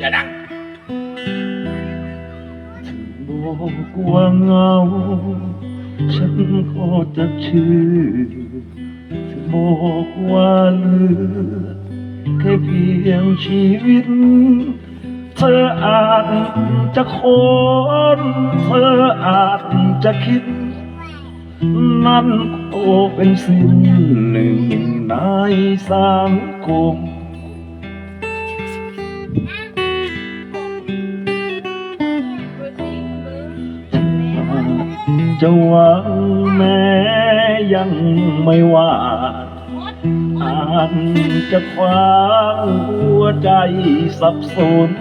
อย่าดังบอกว่าเงา ฉันก็จะชื่อบอกว่าเหลือแค่เพียงชีวิต เธออาจจะโคนเธออาจจะคิด นั่นก็เป็นสิ่งหนึ่งในสังคม จะหวังแม้ยังไม่ว่าอาจจะคว้างหัวใจสับสน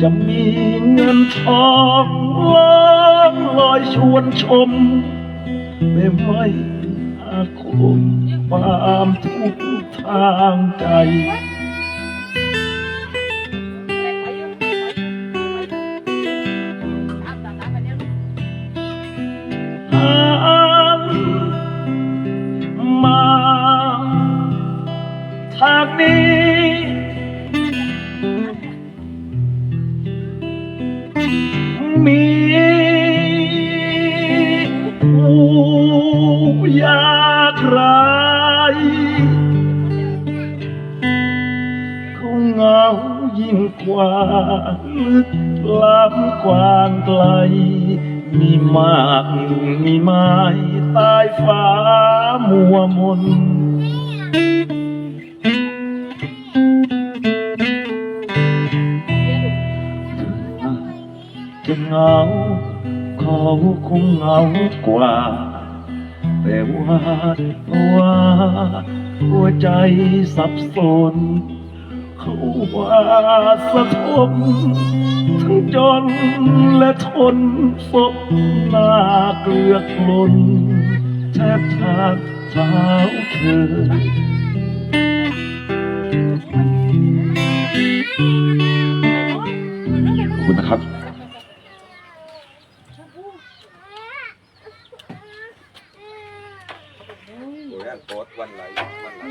จะมีเงินทองล้องลอยชวนชม ไม่ไม่อาคมความทุกข์ทางใจ กว่าลึกล้ำกว้างไกล มีมากมีไม้ใต้ฟ้ามัวมนจะเงาเขาคงเหงากว่าแต่ว่าว่าหัวใจสับสน เขาว่าสะทมทั้งจนและทนศพหน้าเกลือกลนแทบทางเท้าเธอขอบคุณนะครับ วันไหนวันไหน